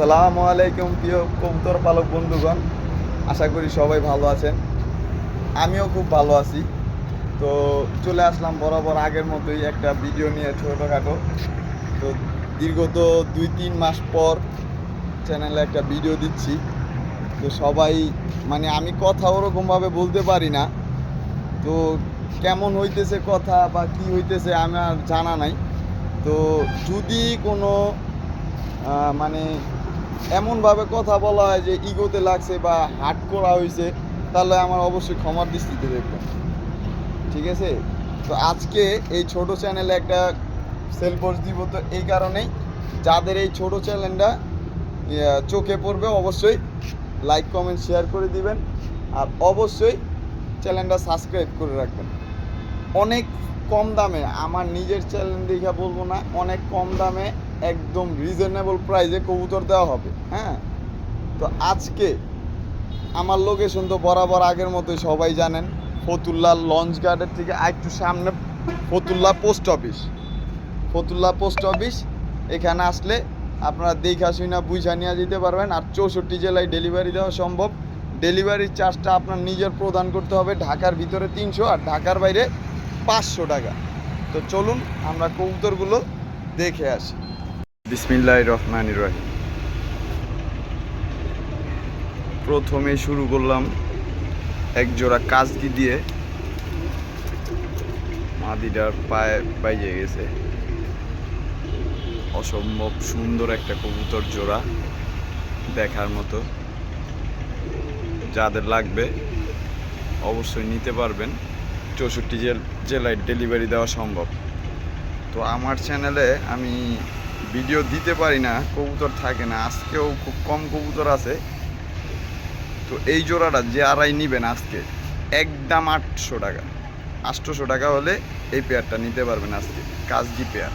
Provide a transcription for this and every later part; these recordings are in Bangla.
আসসালামু আলাইকুম প্রিয় কবুতর পালক বন্ধুগণ, আশা করি সবাই ভালো আছেন। আমিও খুব ভালো আছি। তো চলে আসলাম বরাবর আগের মতোই একটা ভিডিও নিয়ে ছোটোখাটো। তো দীর্ঘত দুই তিন মাস পর চ্যানেলে একটা ভিডিও দিচ্ছি। তো সবাই মানে আমি কথা ওরকমভাবে বলতে পারি না। তো কেমন হইতেছে কথা বা কি হইতেছে আমার জানা নাই। তো যদি কোনো মানে এমনভাবে কথা বলা হয় যে ইগোতে লাগছে বা হাট করা হয়েছে, তাহলে আমার অবশ্যই ক্ষমার দৃষ্টিতে দেখবেন। ঠিক আছে? তো আজকে এই ছোট চ্যানেলে একটা সেল পোস্ট দিব তো এই কারণেই। যাদের এই ছোট চ্যানেলটা চোখে পড়বে, অবশ্যই লাইক কমেন্ট শেয়ার করে দিবেন। আর অবশ্যই চ্যানেলটা সাবস্ক্রাইব করে রাখবেন। অনেক কম দামে, আমার নিজের চ্যানেল দেখে বলব না, অনেক কম দামে একদম রিজনেবল প্রাইসে কবুতর দেওয়া হবে হ্যাঁ? তো আজকে আমার লোকেশন তো বরাবর আগের মতোই, সবাই জানেন ফতুল্লা লঞ্চ গার্ডের থেকে একটু সামনে, Fatullah post office Fatullah post office এখানে আসলে আপনারা দেখা শুনা বুঝা নিয়ে যেতে পারবেন, আর চৌষট্টি জেলায় ডেলিভারি দেওয়া সম্ভব। ডেলিভারির চার্জটা আপনার নিজের প্রদান করতে হবে, ঢাকার ভিতরে তিনশো, আর ঢাকার বাইরে পাঁচশো টাকা। তো চলুন আমরা কবুতরগুলো দেখে আসি। বিসমিল্লাহ রহমান রহিম। প্রথমে শুরু করলাম এক জোড়া কাজকি দিয়ে। মাদিটার পায়ে বাইজে গেছে। অসম্ভব সুন্দর একটা কবুতর জোড়া দেখার মতো। যাদের লাগবে অবশ্যই নিতে পারবেন। চৌষট্টি জেল জেলায় ডেলিভারি দেওয়া সম্ভব। তো আমার চ্যানেলে আমি ভিডিও দিতে পারি না, কবুতর থাকে না। আজকেও খুব কম কবুতর আছে। তো এই জোড়াটা যে আড়াই নিবেন আজকে, একদম আটশো টাকা। আটশোশো টাকা হলে এই পেয়ারটা নিতে পারবেন আজকে কাজগি পেয়ার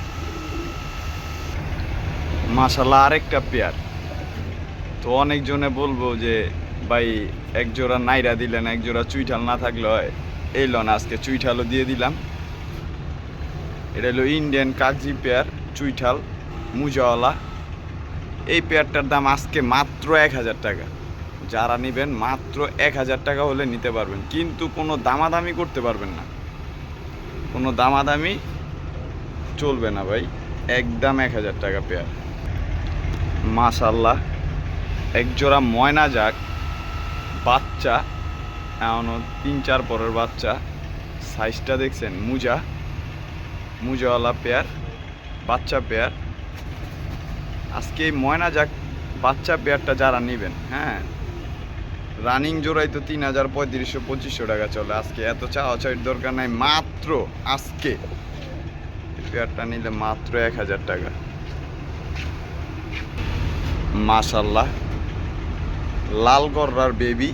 মাসাল্লাহ আরেকটা পেয়ার তো অনেকজনে বলব যে, ভাই, এক জোড়া নাইরা দিলেন, এক জোড়া চুইঠাল না থাকলে হয়। এই লন আজকে চুইঠালও দিয়ে দিলাম। এটা হলো ইন্ডিয়ান কাগজি পেয়ার চুইঠাল। মুজাওয়ালা, এই পেয়ারটার দাম আজকে মাত্র এক হাজার টাকা। যারা নেবেন মাত্র এক হাজার টাকা হলে নিতে পারবেন, কিন্তু কোনো দামাদামি করতে পারবেন না। কোনো দামাদামি চলবে না ভাই, একদম এক হাজার টাকা পেয়ার। মাশাল্লাহ এক জোড়া ময়না যাক বাচ্চা এমন তিন চার পরের বাচ্চা সাইজটা দেখছেন, মুজা, মুজাওয়ালা পেয়ার, বাচ্চা পেয়ার। আজকে ময়না যাক, বাচ্চা পেয়ারটা যারা নেবেন হ্যাঁ? রানিং জোড়াই তো তিন হাজার পঁয়ত্রিশশো, পঁচিশশো টাকা চলে। আজকে এত চাওয়া চাওয়ার দরকার নাই, মাত্র আজকে পেয়ারটা নিলে মাত্র এক হাজার টাকা। মাশাল্লাহ। লাল গররার বেবি,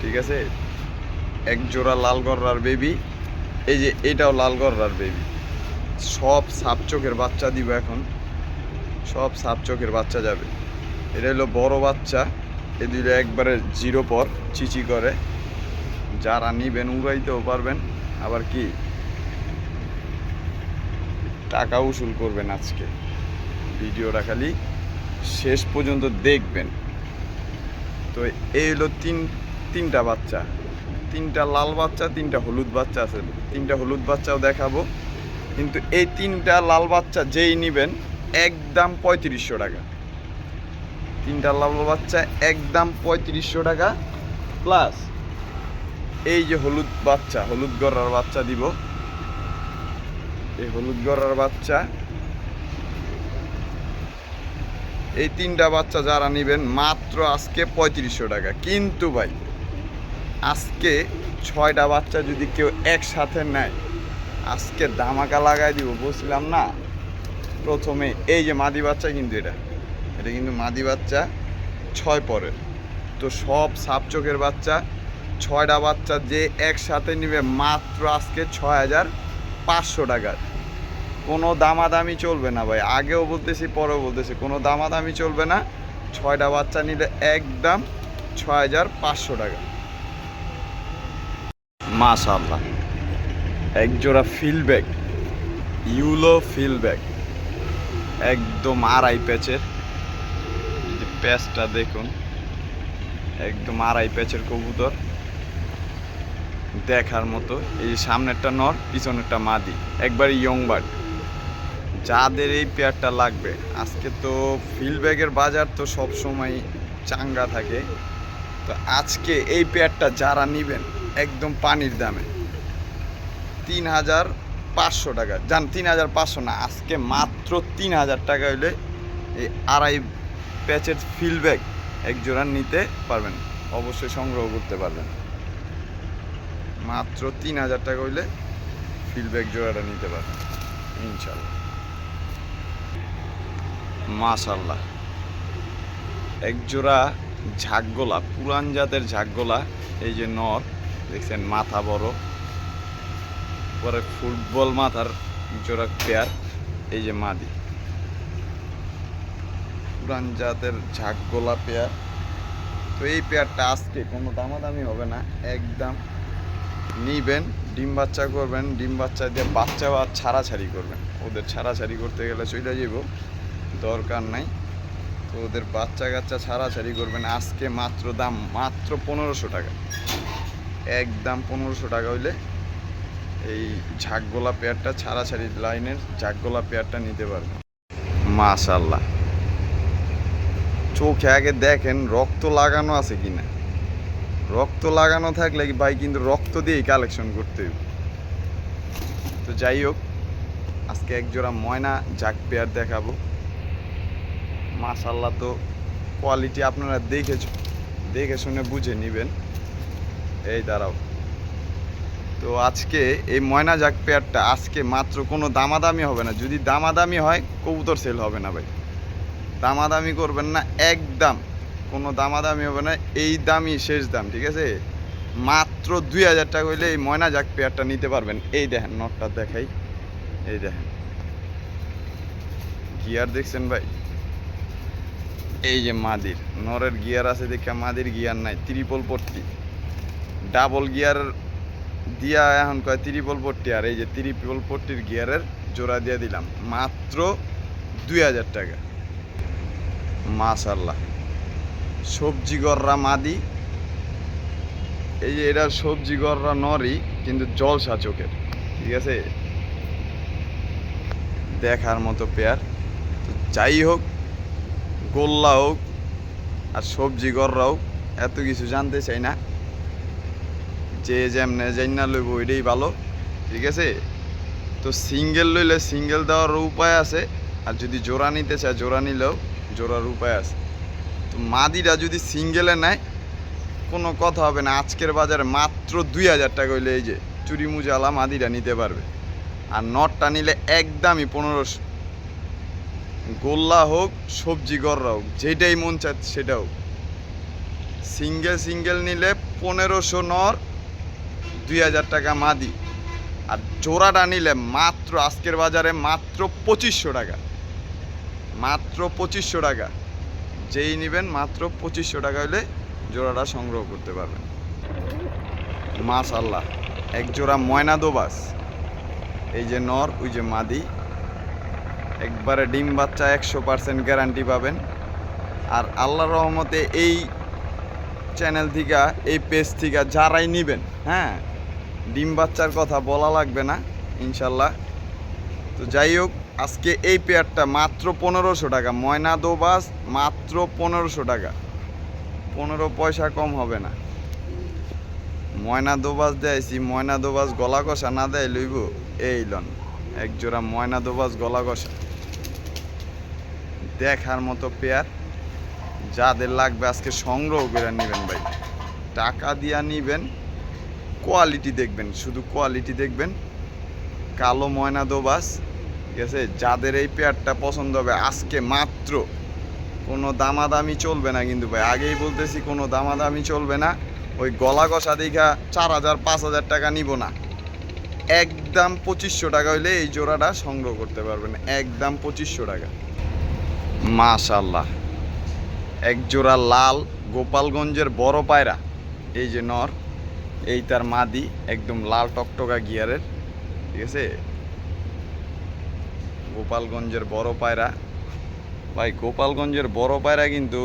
ঠিক আছে? এক জোড়া লাল গররার বেবি, এই যে এটাও লাল গররার বেবি। সব সাপ চোখের বাচ্চা দিব এখন। সব সাপ চোখের বাচ্চা যাবে। এটা হলো বড় বাচ্চা। এ দুটো একবারে জিরো পর চিচি করে। যারা নিবেন উড়াইতেও পারবেন। আবার কি? টাকা উসুল করবেন আজকে। ভিডিওটা খালি শেষ পর্যন্ত দেখবেন। তো এই হলো তিন, তিনটা বাচ্চা। তিনটা লাল বাচ্চা, তিনটা হলুদ বাচ্চা আছে। তিনটা হলুদ বাচ্চাও দেখাবো। কিন্তু এই তিনটা লাল বাচ্চা যেই নেবেন একদম পঁয়ত্রিশশো টাকা। তিনটা লাল বাচ্চা, একদম পঁয়ত্রিশশো টাকা প্লাস এই যে হলুদ বাচ্চা, হলুদ গড়ার বাচ্চা দিব। এই হলুদ গড়ার বাচ্চা, এই তিনটা বাচ্চা যারা নেবেন, মাত্র আজকে পঁয়ত্রিশশো টাকা। কিন্তু ভাই, আজকে ছয়টা বাচ্চা যদি কেউ একসাথে নেয়, আজকে ধামাকা লাগাই দিব বুঝলাম না? প্রথমে, এই যে মাদি বাচ্চা কিন্তু এটা। এটা কিন্তু মাদি বাচ্চা ছয় পরের। তো সব সাপ চোখের বাচ্চা, ছয়টা বাচ্চা যে একসাথে নিবে মাত্র আজকে ছয় হাজার পাঁচশো টাকার কোনো দামাদামি চলবে না ভাই। আগেও বলতেছি, পরেও বলতেছি, কোনো দামাদামি চলবে না। ছয়টা বাচ্চা নিলে একদম ছয় হাজার পাঁচশো টাকা। মাশাল্লাহ এক জোড়া fill bag yellow fill bag একদম আড়াই প্যাচের। প্যাচটা দেখুন, একদম আড়াই প্যাচের কবুতর। দেখার মতো, এই যে সামনেরটা নর, পিছনেরটা মাদি, একবার ইয়ং বার্ড যাদের এই পেয়ারটা লাগবে, আজকে তো ফিল্ড ব্যাগের বাজার তো সব সময় চাঙ্গা থাকে। তো আজকে এই পেয়ারটা যারা নেবেন, একদম পানির দামে। তিন হাজার পাঁচশো টাকা। জান, তিন হাজার পাঁচশো না, আজকে মাত্র তিন হাজার টাকা হইলে এই আড়াই প্যাচের ফিল ব্যাগ এক জোড়া নিতে পারবেন। অবশ্যই সংগ্রহ করতে পারবেন। মাত্র তিন হাজার টাকা হইলে ফিল ব্যাগ জোড়াটা নিতে পারবেন। ইনশাল্লাহ মাশাল্লাহ এক জোড়া ঝাকগোলা, পুরান জাতের ঝাকগোলা, এই যে নর, দেখছেন মাথা বড়। পরে ফুটবল মাথার জোড়া পেয়ার এই যে মাদি। পুরান জাতের ঝাকগোলা পেয়ার তো এই পেয়ারটা আজকে কোনো দামাদামি হবে না, একদম নিবেন, ডিম বাচ্চা করবেন, ডিম বাচ্চা দিয়ে বাচ্চা বা ছাড়াছাড়ি করবেন। ওদের ছাড়াছাড়ি করতে গেলে চলে যাব দরকার নাই। তো ওদের বাচ্চা কাচ্চা ছাড়াছাড়ি করবেন, আজকে মাত্র দাম মাত্র পনেরোশো টাকা। একদম পনেরোশো টাকা হইলে এই ঝাকগোলা পেয়ারটা ছাড়াছাড়ি লাইনের ঝাকগোলা পেয়ারটা নিতে পারবেন মাশাল্লাহ চোখে আগে দেখেন, রক্ত লাগানো আছে কিনা? রক্ত লাগানো থাকলে কি ভাই কিন্তু রক্ত দিয়েই কালেকশন করতে হবে? তো যাই হোক, আজকে এক জোড়া ময়না জাক পেয়ার দেখাবো। মাশাল্লাহ তো কোয়ালিটি আপনারা দেখে দেখে শুনে বুঝে নেবেন। এই দাঁড়াও। তো আজকে এই ময়না জাক পেয়ারটা আজকে মাত্র কোনো দামাদামি হবে না। যদি দামাদামি হয়, কবুতর সেল হবে না ভাই। দামাদামি করবেন না, একদম। কোনো দামাদামি হবে না, এই দামই শেষ দাম, ঠিক আছে? মাত্র দুই হাজার টাকা হইলে এই ময়না জাক পেয়ারটা নিতে পারবেন। এই দেখেন নটটা দেখাই। এই দেখেন। গিয়ার দেখছেন ভাই? এই যে মাদির। নরের গিয়ার আছে দেখে মাদির গিয়ার নাই ত্রিপল পট্টি। ডাবল গিয়ার দিয়া এখন কয় ত্রিপল পট্টি, আর এই যে ত্রিপল পট্টির গিয়ারের জোড়া দিয়ে দিলাম। মাত্র দুই হাজার টাকা। মাশাল্লাহ সবজি গররা মাদি। এই যে এটা সবজি গররা নরই কিন্তু জলসা চোখের। ঠিক আছে? দেখার মতো পেয়ার। যাই হোক, গোল্লা হোক আর সবজি গররা হোক, এত কিছু জানতে চাই না। যে যেমনে জান্না লইব ওইটাই ভালো, ঠিক আছে? তো সিঙ্গেল লইলে সিঙ্গেল দেওয়ার উপায় আছে, আর যদি জোড়া নিতে চায় জোড়া নিলেও জোড়ার উপায় আছে। তো মাদিরা যদি সিঙ্গেলে নেয়, কোনো কথা হবে না, আজকের বাজারে মাত্র দুই হাজার টাকা হইলে এই যে চুরি মুজালা মাদিরা নিতে পারবে। আর নটটা নিলে একদমই পনেরোশো গোল্লা হোক, সবজি গররা হোক, যেটাই মন চাচ্ছে সেটা হোক। সিঙ্গেল সিঙ্গেল নিলে পনেরোশো নর দুই হাজার টাকা মাদি। আর জোড়াটা নিলে মাত্র আজকের বাজারে মাত্র পঁচিশশো টাকা। মাত্র পঁচিশশো টাকা। যেই নেবেন মাত্র পঁচিশশো টাকা হলে জোড়াটা সংগ্রহ করতে পারবেন। মাশাল্লাহ এক জোড়া ময়না দোবাস। এই যে নর, ওই যে মাদি। একবারে ডিম বাচ্চা একশো পার্সেন্ট গ্যারান্টি পাবেন। আর আল্লাহর রহমতে এই চ্যানেল থেকে, এই পেজ থেকে যারাই নেবেন হ্যাঁ ডিম বাচ্চার কথা বলা লাগবে না, ইনশাল্লাহ। তো যাই হোক, আজকে এই পেয়ারটা মাত্র পনেরোশো টাকা। ময়না দোবাস, মাত্র পনেরোশো টাকা। পনেরো পয়সা কম হবে না। ময়না দোবাস দেয়ছি ময়না দোবাস গলা কষা না দেয় লইব? এই লন, এক জোড়া ময়না দোবাস গলা কষা। দেখার মতো পেয়ার, যাদের লাগবে আজকে সংগ্রহ করে নেবেন ভাই। টাকা দিয়া নিবেন কোয়ালিটি দেখবেন, শুধু কোয়ালিটি দেখবেন। কালো ময়না দোবাস ঠিক আছে? যাদের এই পেয়ারটা পছন্দ হবে, আজকে মাত্র। কোনো দামাদামি চলবে না কিন্তু ভাই, আগেই বলতেছি কোনো দামাদামি চলবে না। ওই গলা কষা দীঘা চার হাজার, পাঁচ হাজার টাকা নিব না। একদম পঁচিশশো টাকা হইলে এই জোড়াটা সংগ্রহ করতে পারবেন, একদম পঁচিশশো টাকা। মাশাল্লাহ এক জোড়া লাল গোপালগঞ্জের বড় পায়রা, এই যে নর। এই তার মাদি একদম লাল টকটকা গিয়ারের, ঠিক আছে? গোপালগঞ্জের বড় পায়রা। ভাই, গোপালগঞ্জের বড় পায়রা কিন্তু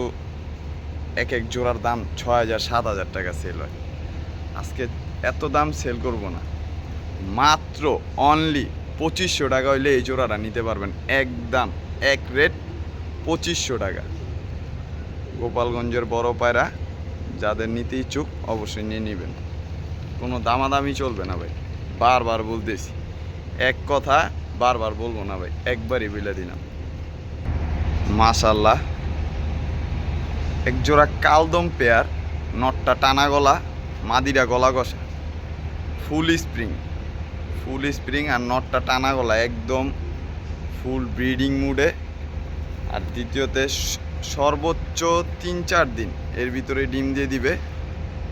এক এক জোড়ার দাম ছয় হাজার, সাত হাজার টাকা সেল হয়। আজকে এত দাম সেল করব না। মাত্র অনলি পঁচিশশো টাকা হইলে এই জোড়াটা নিতে পারবেন একদম এক রেট পঁচিশশো টাকা। গোপালগঞ্জের বড় পায়রা, যাদের নিতে ইচ্ছুক অবশ্যই নিয়ে নেবেন। কোনো দামাদামি চলবে না ভাই। বারবার বলতেছি। এক কথা বারবার বলব না ভাই, একবারই বলে দিলাম। মাশাল্লাহ এক জোড়া কালদম পেয়ার, নটটা টানা গলা, মাদিরা গলা কষা ফুল স্প্রিং। ফুল স্প্রিং আর নটটা টানা গলা, একদম ফুল ব্রিডিং মুডে। আর দ্বিতীয়তে সর্বোচ্চ তিন চার দিন এর ভিতরে ডিম দিয়ে দিবে।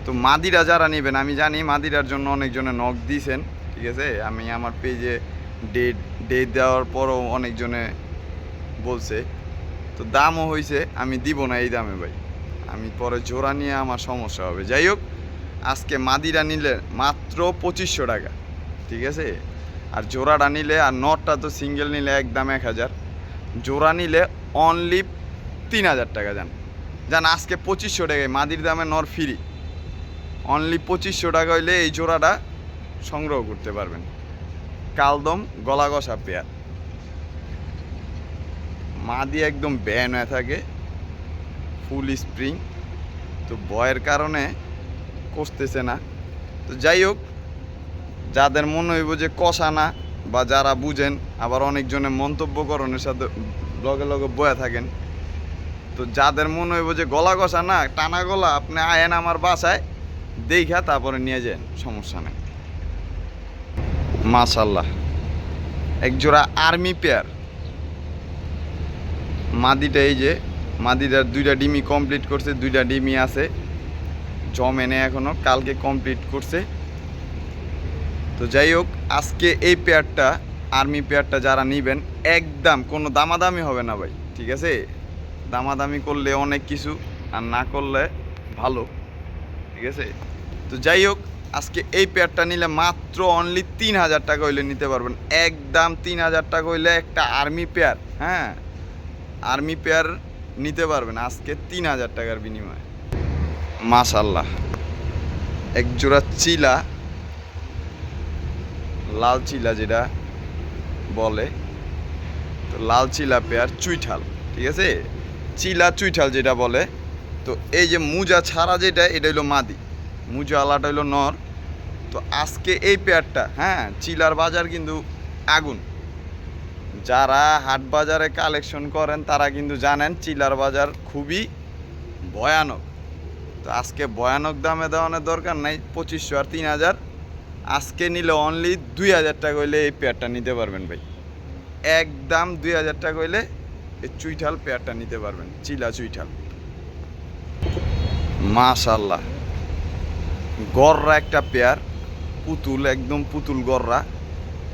তো মাদিরা যারা নেবেন, আমি জানি মাদিরার জন্য অনেকজনে নখ দিয়েছেন ঠিক আছে? আমি আমার পেজে ডেট ডেট দেওয়ার পরও অনেকজনে বলছে। তো দামও হয়েছে আমি দিব না এই দামে ভাই। আমি পরে জোড়া নিয়ে আমার সমস্যা হবে। যাই হোক, আজকে মাদিরা নিলে মাত্র পঁচিশশো টাকা, ঠিক আছে? আর জোড়াটা নিলে, আর নটটা তো সিঙ্গেল নিলে একদম এক হাজার। জোড়া নিলে অনলি তিন হাজার টাকা যান। যান, আজকে পঁচিশশো টাকায় মাদির দামে নর ফ্রি অনলি পঁচিশশো টাকা হইলে এই জোড়াটা সংগ্রহ করতে পারবেন। কালদম গলা কষা পেয়ার। মা দিয়ে একদম ব্যান হয়ে থাকে, ফুল স্প্রিং। তো বয়ের কারণে কষতেছে না। তো যাই হোক, যাদের মনে হইব যে কষা না বা যারা বুঝেন, আবার অনেকজনে মন্তব্যকরণের সাথে লগে লগে বয়ে থাকেন। তো যাদের মনে হইব যে গলা কষা না, টানা গলা, আপনি আয়েন আমার বাসায় দেখা তারপরে নিয়ে যান, সমস্যা নেই। মাশাল্লাহ একজোড়া আর্মি পেয়ার। মাদিটা এই যে, মাদিটার দুইটা ডিমি কমপ্লিট করছে, দুইটা ডিমি আছে। জমে নেই এখনও কালকে কমপ্লিট করছে। তো যাই হোক, আজকে এই পেয়ারটা, আর্মি পেয়ারটা যারা নিবেন, একদম কোনো দামাদামি হবে না ভাই, ঠিক আছে? দামাদামি করলে অনেক কিছু, আর না করলে ভালো। ঠিক আছে? তো যাই হোক, আজকে এই পেয়ারটা নিলে মাত্র অনলি তিন হাজার টাকা হইলে নিতে পারবেন। একদম তিন হাজার টাকা হইলে একটা আর্মি পেয়ার হ্যাঁ? আর্মি পেয়ার নিতে পারবেন আজকে তিন হাজার টাকার বিনিময়ে। মাশাল্লাহ এক জোড়া চিলা, লাল চিলা যেটা বলে, তো লাল চিলা পেয়ার চুইঠাল, ঠিক আছে? চিলা চুইঠাল যেটা বলে তো এই যে মুজা ছাড়া যেটা, এটা হইল মাদি। মুজা আলাটা হইল নর। তো আজকে এই পেয়ারটা হ্যাঁ চিলার বাজার কিন্তু আগুন। যারা হাট বাজারে কালেকশন করেন, তারা কিন্তু জানেন চিলার বাজার খুবই ভয়ানক। তো আজকে ভয়ানক দামে দেওয়ানোর দরকার নাই, পঁচিশশো আর তিন হাজার। আজকে নিলে অনলি দুই হাজার টাকা হইলে এই পেয়ারটা নিতে পারবেন ভাই। একদম দুই হাজার টাকা হইলে এই চুইঠাল পেয়ারটা নিতে পারবেন, চিলা চুইঠাল। মাশাল্লাহ গররা একটা পেয়ার, পুতুল, একদম পুতুল গররা।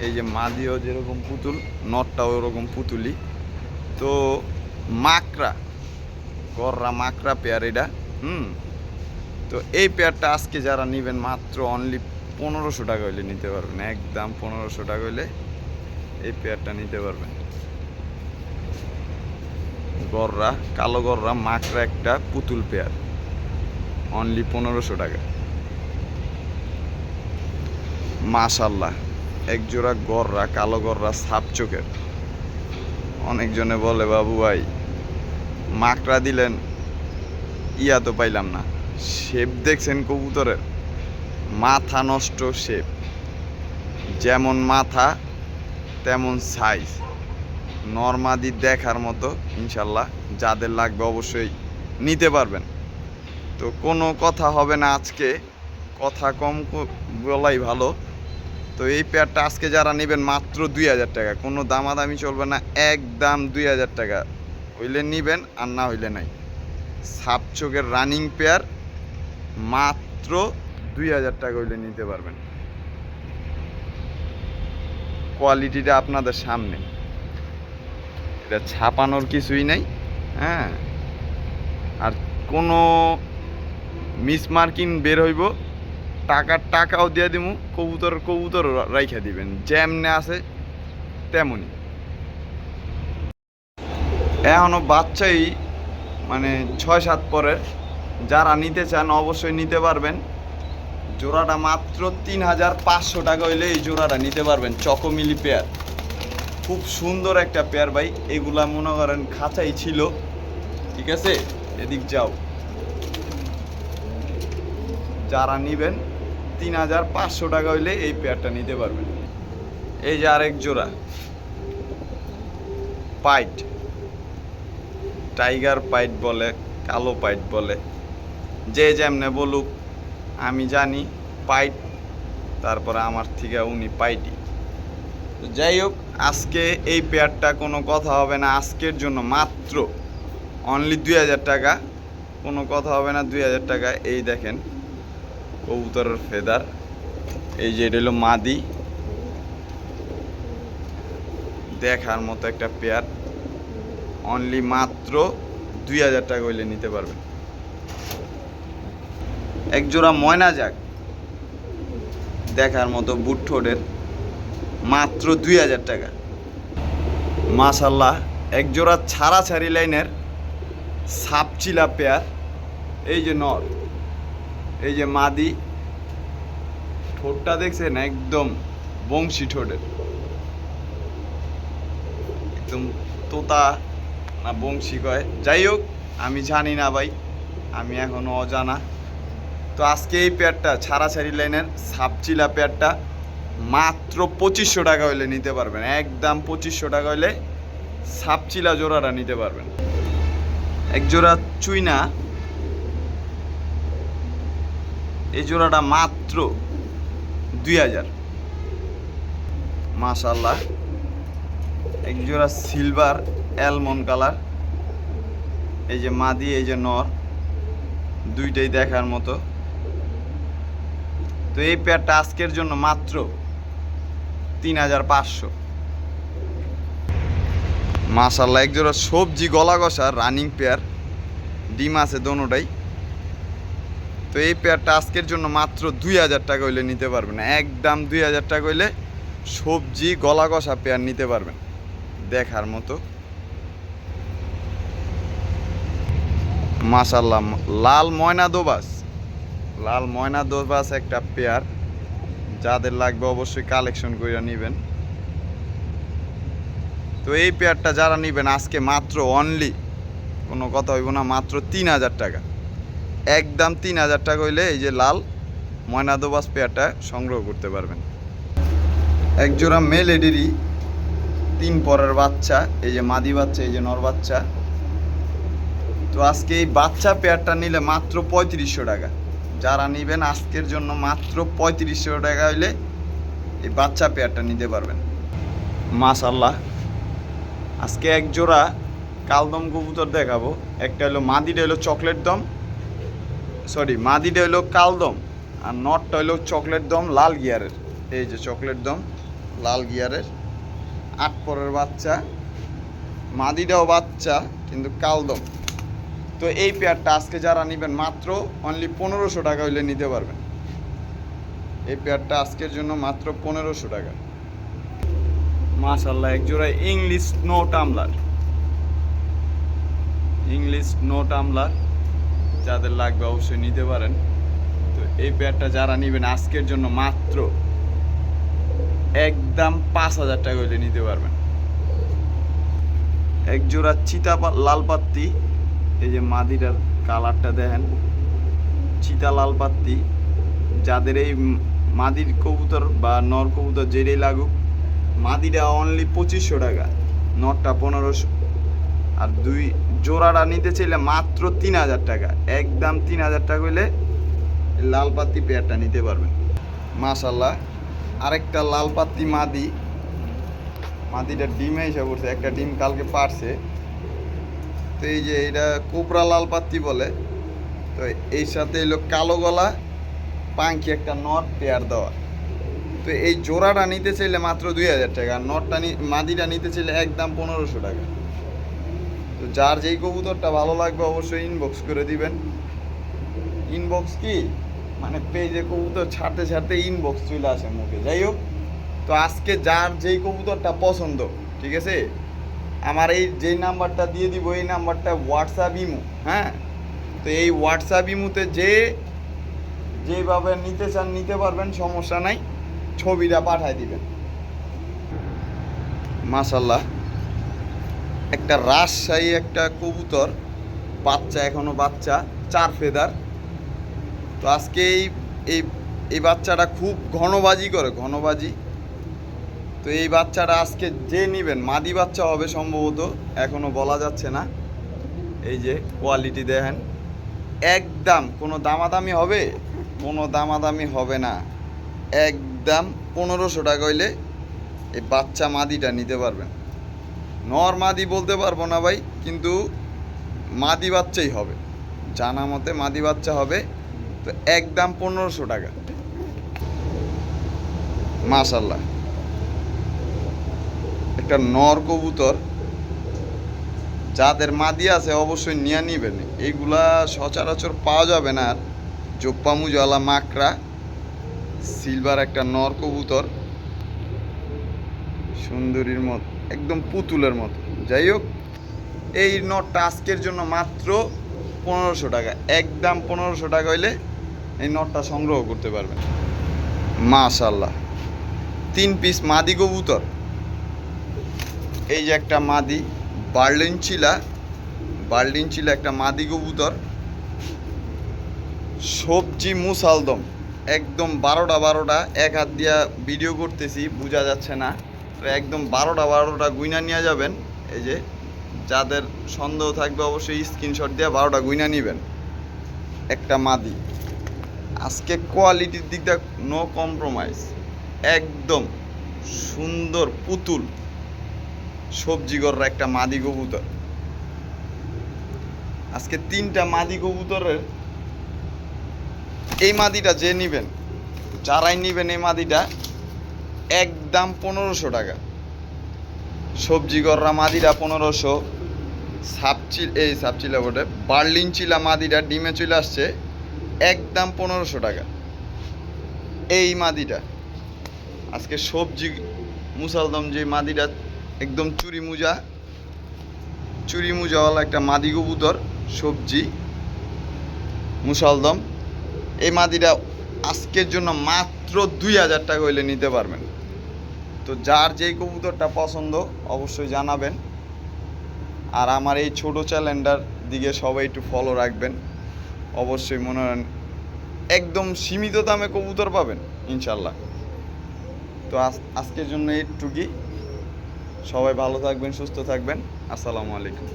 এই যে মাদিও যেরকম পুতুল, নটটাও ওরকম পুতুলি। তো মাকড়া, গররা মাকড়া পেয়ার এটা, হুম? তো এই পেয়ারটা আজকে যারা নেবেন মাত্র অনলি পনেরোশো টাকা হইলে নিতে পারবেন, একদম পনেরোশো টাকা হইলে এই পেয়ারটা নিতে পারবেন। গররা, কালো গররা, মাকড়া একটা পুতুল পেয়ার। অনলি পনেরোশো টাকা। মাশাল্লাহ এক জোড়া গররা, কালো গররা, সাপ চোখের। অনেকজনে বলে, বাবু ভাই, মাকড়া দিলেন, ইয়া তো পাইলাম না। শেপ দেখছেন কবুতরের? মাথা নষ্ট শেপ। যেমন মাথা, তেমন সাইজ নর্মাদি দেখার মতো ইনশাল্লাহ যাদের লাগবে অবশ্যই নিতে পারবেন। তো কোনো কথা হবে না আজকে। কথা কম বলাই ভালো। তো এই পেয়ারটা আজকে যারা নেবেন মাত্র দুই হাজার টাকা। কোনো দামাদামি চলবে না, একদম দুই হাজার টাকা। হইলে নিবেন, আর না হইলে নাই। সাপ চোখের রানিং পেয়ার মাত্র দুই হাজার টাকা হইলে নিতে পারবেন। কোয়ালিটিটা আপনাদের সামনে। এটা ছাপানোর কিছুই নাই হ্যাঁ। আর কোনো মিসমার্কিং বের হইব। টাকার টাকাও দিয়ে দিমু, কবুতর কবুতর রাইখা দিবেন। যেমনে আছে, তেমনই। এখনও বাচ্চাই মানে ছয় সাত পরের যারা নিতে চান, অবশ্যই নিতে পারবেন। জোড়াটা মাত্র তিন হাজার পাঁচশো টাকা হইলে এই জোড়াটা নিতে পারবেন। চকোমিলি পেয়ার। খুব সুন্দর একটা পেয়ার ভাই। এগুলা মনে করেন খাঁচাই ছিল। ঠিক আছে? এদিক যাও। যারা নিবেন, তিন হাজার পাঁচশো টাকা হইলে এই পেয়ারটা নিতে পারবেন। এই যে আরেক জোড়া। পাইট টাইগার পাইট বলে, কালো পাইট বলে। যে যেমনে বলুক, আমি জানি পাইট তারপরে আমার থেকে উনি পাইটি তো যাই হোক, আজকে এই পেয়ারটা কোনো কথা হবে না, আজকের জন্য মাত্র অনলি দুই হাজার টাকা। কোনো কথা হবে না, দুই হাজার টাকা। এই দেখেন কবুতরের ফেদার। এই যে এটা হলো মাদি। দেখার মতো একটা পেয়ার। অনলি মাত্র দুই হাজার টাকা হইলে নিতে পারবেন। এক জোড়া ময়না যাক দেখার মতো বুট মাত্র দুই হাজার টাকা। মাশাল্লাহ, এক জোড়া ছাড়া ছাড়ি লাইনের সাপচিলা পেয়ার। এই যে নর। এই যে মাদি, ঠোঁটটা দেখছেন? একদম বংশী ঠোঁটের। একদম তোতা না বংশী কয়। যাই হোক, আমি জানি না ভাই, আমি এখনও অজানা। তো আজকে এই পেয়ারটা, ছাড়াছাড়ি লাইনের সাপচিলা পেয়ারটা মাত্র পঁচিশশো টাকা হইলে নিতে পারবেন। একদম পঁচিশশো টাকা হইলে সাপচিলা জোড়াটা নিতে পারবেন। এক জোড়া চুইনা এই জোড়াটা মাত্র দুই হাজার। মাশাল্লাহ এক জোড়া সিলভার অ্যালমন্ড কালার এই যে মাদি, এই যে নর। দুইটাই দেখার মতো। তো এই পেয়ারটা আজকের জন্য মাত্র তিন হাজার পাঁচশো। মাশাল্লাহ এক জোড়া সবজি গলা কষা রানিং পেয়ার ডিম আছে দোনোটাই। তো এই পেয়ারটা আজকের জন্য মাত্র দুই হাজার টাকা হইলে নিতে পারবেন। একদম দুই হাজার টাকা হইলে সবজি গলা কষা পেয়ার নিতে পারবেন। দেখার মতো। মাশাল্লাহ লাল ময়না দোবাস। লাল ময়না দোবাস একটা পেয়ার। যাদের লাগবে অবশ্যই কালেকশন করে নেবেন। তো এই পেয়ারটা যারা নেবেন, আজকে মাত্র অনলি কোনো কথা হইব না, মাত্র তিন হাজার টাকা। একদম তিন হাজার টাকা হইলে এই যে লাল ময়না দোবাস পেয়ারটা সংগ্রহ করতে পারবেন। এক জোড়া মেল এডেরই তিন পরের বাচ্চা, এই যে মাদি বাচ্চা, এই যে নর বাচ্চা। তো আজকে এই বাচ্চা পেয়ারটা নিলে মাত্র পঁয়ত্রিশশো টাকা। যারা নেবেন আজকের জন্য মাত্র পঁয়ত্রিশশো টাকা হইলে এই বাচ্চা পেয়ারটা নিতে পারবেন। মাশাল্লাহ আজকে এক জোড়া কালদম কবুতর দেখাবো। একটা হলো মাদিটা হলো চকলেট দম সরি, মাদিটা হলো কালদম আর নটটা হইল চকলেট দম, লাল গিয়ারের। এই যে চকলেট দম, লাল গিয়ারের। আট পরের বাচ্চা, মাদিটাও বাচ্চা, কিন্তু কালদম তো এই পেয়ারটা আজকে যারা নেবেন মাত্র অনলি পনেরোশো টাকা হইলে নিতে পারবেন। এই পেয়ারটা আজকের জন্য মাত্র পনেরোশো টাকা। মাশাল্লাহ এক জোড়া ইংলিশ নো টামলার ইংলিশ নো টামলার যাদের লাগবে অবশ্যই নিতে পারেন। তো এই পেয়ারটা যারা নেবেন আজকের জন্য মাত্র একদম পাঁচ হাজার টাকা হইলে নিতে পারবেন। এক জোড়া চিতা লাল পাত্তি, এই যে মাদিটার কালারটা দেখেন, চিতা লাল পাত্তি, যাদের এই মাদির কবুতর বা নর কবুতর যেটাই লাগুক মাদিটা অনলি পঁচিশশো টাকা নটটা পনেরোশো, আর দুই জোড়াটা নিতে চাইলে মাত্র তিন হাজার টাকা। একদম তিন হাজার টাকা হইলে লাল পাত্তি পেয়ারটা নিতে পারবেন। মাশাল্লাহ আরেকটা লাল পাত্তি মাদি। মাদিটা ডিমে এসে পড়ছে, একটা ডিম কালকে পারছে। তো এই যে এটা কোবরা লাল পাত্তি বলে, তো এই সাথে এলো কালো গলা পাঙ্কি একটা নট পেয়ার দেওয়া। তো এই জোড়াটা নিতে চাইলে মাত্র দুই হাজার টাকা নটটা মাদিটা নিতে চাইলে একদম পনেরোশো টাকা। তো যার যেই কবুতরটা ভালো লাগবে অবশ্যই ইনবক্স করে দিবেন। ইনবক্স কি? মানে পেজে কবুতর ছাড়তে ছাড়তে ইনবক্স চলে আসে মুখে। যাই হোক, তো আজকে যার যেই কবুতরটা পছন্দ, ঠিক আছে? আমার এই যেই নাম্বারটা দিয়ে দিব, এই নাম্বারটা হোয়াটসঅ্যাপ ইমো হ্যাঁ? তো এই হোয়াটসঅ্যাপ ইমুতে যে যেভাবে নিতে চান, নিতে পারবেন, সমস্যা নাই। ছবিটা পাঠায় দিবেন। মাশাল্লাহ একটা রাজশাহী, একটা কবুতর, বাচ্চা, এখনও বাচ্চা, চার ফেদার। তো আজকে এই এই বাচ্চাটা খুব ঘনবাজি করে, ঘনবাজি। তো এই বাচ্চাটা আজকে যে নেবেন, মাদি বাচ্চা হবে সম্ভবত, এখনও বলা যাচ্ছে না। এই যে কোয়ালিটি দেখেন, একদম কোনো দামাদামি হবে, কোনো দামাদামি হবে না। একদম পনেরোশো টাকা হইলে এই বাচ্চা মাদিটা নিতে পারবেন। নর মাদি বলতে পারব না ভাই, কিন্তু মাদি বাচ্চাই হবে। জানা মতে মাদি বাচ্চা হবে, তো একদম পনেরোশো টাকা। মাশাল্লাহ একটা নর কবুতর, যাদের মাদি আছে অবশ্যই নিয়ে নিবেন। এইগুলা সচরাচর পাওয়া যাবে না আর। জোপ্পামুজওয়ালা মাকড়া, সিলভার একটা নর কবুতর। সুন্দরীর মত। একদম পুতুলের মতো। যাই হোক, এই নটটা আজকের জন্য মাত্র পনেরোশো টাকা। একদম পনেরোশো টাকা হইলে এই নটটা সংগ্রহ করতে পারবেন। মাশাল্লাহ তিন পিস মাদি কবুতর। এই যে একটা মাদি বার্লিন চিলা বার্লিন চিলা একটা মাদি কবুতর। সবজি মুসালদম। একদম বারোটা বারোটা। এক হাত দিয়া ভিডিও করতেছি, বোঝা যাচ্ছে না। একদম বারোটা বারোটা গুইনা নিয়ে যাবেন। এই যে যাদের সন্দেহ থাকবে অবশ্যই স্ক্রিনশট দিয়ে বারোটা গুইনা নেবেন। একটা মাদি। আজকে কোয়ালিটির দিকটা নো কম্প্রোমাইজ একদম সুন্দর, পুতুল। সবজি গররা একটা মাদি কবুতর। আজকে তিনটা মাদি কবুতরের এই মাদিটা যে নিবেন, যারাই নিবেন এই মাদিটা একদম পনেরোশো টাকা। সবজি গররা মাদিরা পনেরোশো, সাপচিল এই সাপচিলা বটে। বার্লিন চিলা মাদিটা ডিমে চলে আসছে একদম পনেরোশো টাকা। এই মাদিটা। আজকে সবজি, মুসালদম যে মাদিটা একদম চুরি মুজা। চুরি মুজাওয়ালা একটা মাদি কবুতর, সবজি, মুসালদম। এই মাদিটা আজকের জন্য মাত্র দুই হাজার টাকা হইলে নিতে পারবেন। তো যার যেই কবুতরটা পছন্দ অবশ্যই জানাবেন। আর আমার এই ছোট চ্যালেন্ডার দিকে সবাই একটু ফলো রাখবেন। অবশ্যই মনে হয় একদম সীমিত দামে কবুতর পাবেন ইনশাল্লাহ তো আজ, আজকের জন্য এইটুকুই। সবাই ভালো থাকবেন, সুস্থ থাকবেন। আসসালামু আলাইকুম।